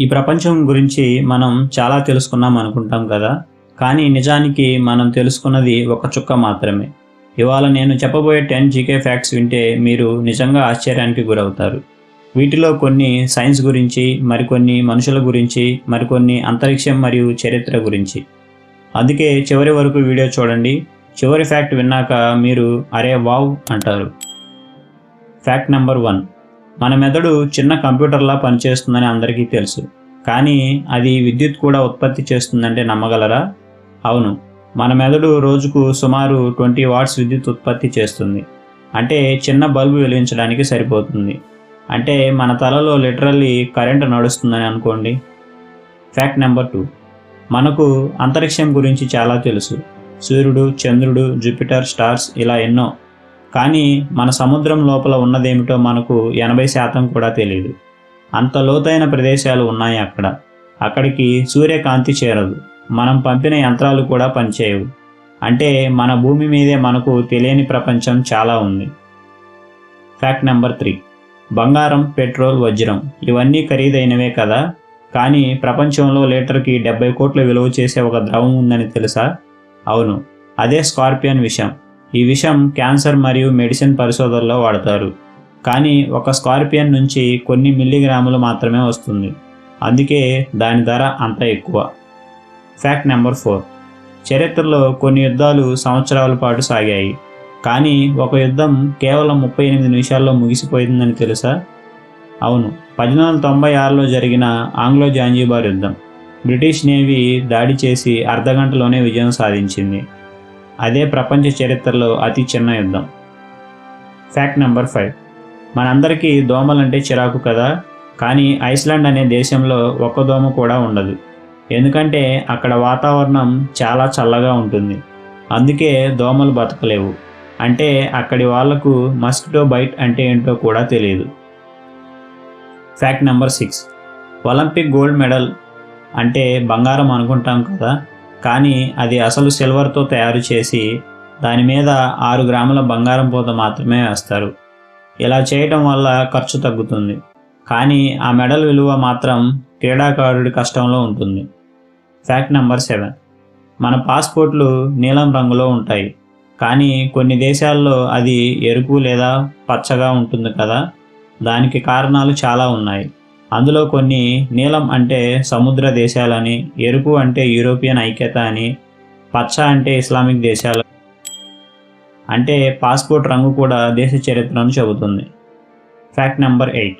ఈ ప్రపంచం గురించి మనం చాలా తెలుసుకున్నాం అనుకుంటాం కదా. కానీ నిజానికి మనం తెలుసుకున్నది ఒక చుక్క మాత్రమే. ఇవాళ నేను చెప్పబోయే టెన్ జీకే ఫ్యాక్ట్స్ వింటే మీరు నిజంగా ఆశ్చర్యానికి గురవుతారు. వీటిలో కొన్ని సైన్స్ గురించి మరికొన్ని మనుషుల గురించి మరికొన్ని అంతరిక్షం మరియు చరిత్ర గురించి. అందుకే చివరి వరకు వీడియో చూడండి. చివరి ఫ్యాక్ట్ విన్నాక మీరు అరే వావ్ అంటారు. Fact number one. మన మెదడు చిన్న కంప్యూటర్లా పనిచేస్తుందని అందరికీ తెలుసు. కానీ అది విద్యుత్ కూడా ఉత్పత్తి చేస్తుందంటే నమ్మగలరా? అవును. మన మెదడు రోజుకు సుమారు ట్వంటీ వాట్స్ విద్యుత్ ఉత్పత్తి చేస్తుంది. అంటే చిన్న బల్బు వెలిగించడానికి సరిపోతుంది. అంటే మన తలలో లిటరల్లీ కరెంటు నడుస్తుందని అనుకోండి. Fact number two. మనకు అంతరిక్షం గురించి చాలా తెలుసు. సూర్యుడు చంద్రుడు జూపిటర్ స్టార్స్ ఇలా ఎన్నో కానీ మన సముద్రం లోపల ఉన్నదేమిటో మనకు ఎనభై శాతం కూడా తెలియదు అంత లోతైన ప్రదేశాలు ఉన్నాయి అక్కడ. అక్కడికి సూర్యకాంతి చేరదు. మనం పంపిన యంత్రాలు కూడా పనిచేయవు. అంటే మన భూమి మీదే మనకు తెలియని ప్రపంచం చాలా ఉంది. ఫ్యాక్ట్ నెంబర్ త్రీ బంగారం పెట్రోల్ వజ్రం ఇవన్నీ ఖరీదైనవే కదా? కానీ ప్రపంచంలో లీటర్కి డెబ్బై కోట్ల విలువ చేసే ఒక ద్రవం ఉందని తెలుసా? అవును. అదే స్కార్పియన్ విషయం ఈ విషం క్యాన్సర్ మరియు మెడిసిన్ పరిశోధనలో వాడతారు. కానీ ఒక స్కార్పియన్ నుంచి కొన్ని మిల్లీగ్రాములు మాత్రమే వస్తుంది. అందుకే దాని ధర అంత ఎక్కువ. Fact number four. చరిత్రలో కొన్ని యుద్ధాలు సంవత్సరాల పాటు సాగాయి. కానీ ఒక యుద్ధం కేవలం ముప్పై ఎనిమిది నిమిషాల్లో ముగిసిపోయిందని తెలుసా? అవును. పద్దెనిమిది వందల తొంభై ఆరులో జరిగిన ఆంగ్లో జాంజీబార్ యుద్ధం. బ్రిటిష్ నేవీ దాడి చేసి అర్ధగంటలోనే విజయం సాధించింది. అదే ప్రపంచ చరిత్రలో అతి చిన్న యుద్ధం. ఫ్యాక్ట్ నెంబర్ ఫైవ్ మనందరికీ దోమలంటే చిరాకు కదా? కానీ ఐస్లాండ్ అనే దేశంలో ఒక్క దోమ కూడా ఉండదు. ఎందుకంటే అక్కడ వాతావరణం చాలా చల్లగా ఉంటుంది. అందుకే దోమలు బతకలేవు. అంటే అక్కడి వాళ్ళకు మస్కిటో బైట్ అంటే ఏంటో కూడా తెలియదు. Fact number six Olympic gold medal అంటే బంగారం అనుకుంటాం కదా? కానీ అది అసలు సిల్వర్తో తయారు చేసి దాని మీద ఆరు గ్రాముల బంగారం పూత మాత్రమే వేస్తారు. ఇలా చేయటం వల్ల ఖర్చు తగ్గుతుంది. కానీ ఆ మెడల్ విలువ మాత్రం క్రీడాకారుడి కష్టంలో ఉంటుంది. Fact number seven. మన పాస్పోర్ట్లు నీలం రంగులో ఉంటాయి. కానీ కొన్ని దేశాల్లో అది ఎరుపు లేదా పచ్చగా ఉంటుంది కదా. దానికి కారణాలు చాలా ఉన్నాయి. అందులో కొన్ని నీలం అంటే సముద్ర దేశాలని ఎరుపు అంటే యూరోపియన్ ఐక్యత అని పచ్చ అంటే ఇస్లామిక్ దేశాలు అంటే పాస్పోర్ట్ రంగు కూడా దేశ చరిత్రను చెబుతుంది. Fact number eight.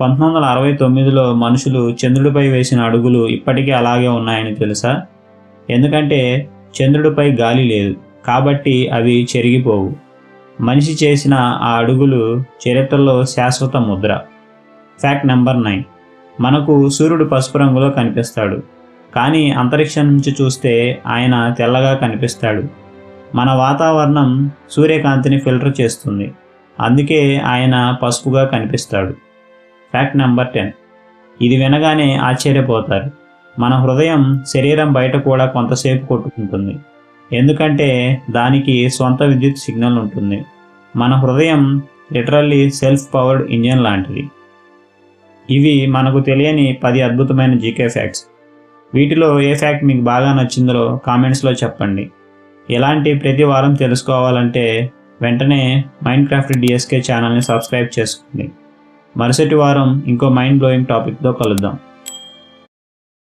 పంతొమ్మిది వందల అరవై తొమ్మిదిలో మనుషులు చంద్రుడిపై వేసిన అడుగులు ఇప్పటికీ అలాగే ఉన్నాయని తెలుసా? ఎందుకంటే చంద్రుడిపై గాలి లేదు కాబట్టి అవి చెరిగిపోవు. మనిషి చేసిన ఆ అడుగులు చరిత్రలో శాశ్వత ముద్ర. Fact number nine. మనకు సూర్యుడు పసుపు రంగులో కనిపిస్తాడు. కానీ అంతరిక్షం నుంచి చూస్తే ఆయన తెల్లగా కనిపిస్తాడు. మన వాతావరణం సూర్యకాంతిని ఫిల్టర్ చేస్తుంది. అందుకే ఆయన పసుపుగా కనిపిస్తాడు. Fact number ten. ఇది వినగానే ఆశ్చర్యపోతారు. మన హృదయం శరీరం బయట కూడా కొంతసేపు కొట్టుకుంటుంది. ఎందుకంటే దానికి సొంత విద్యుత్ సిగ్నల్ ఉంటుంది. మన హృదయం లిటరల్లీ సెల్ఫ్ పవర్డ్ ఇంజన్ లాంటిది. ఇవి మనకు తెలియని పది అద్భుతమైన జీకే ఫ్యాక్ట్స్ వీటిలో ఏ ఫ్యాక్ట్ మీకు బాగా నచ్చిందో కామెంట్స్లో చెప్పండి. ఇలాంటి ప్రతి వారం తెలుసుకోవాలంటే వెంటనే మైండ్ క్రాఫ్ట్ డిఎస్కే ఛానల్ని సబ్స్క్రైబ్ చేసుకోండి. మరుసటి వారం ఇంకో మైండ్ బ్లోయింగ్ టాపిక్తో కలుద్దాం.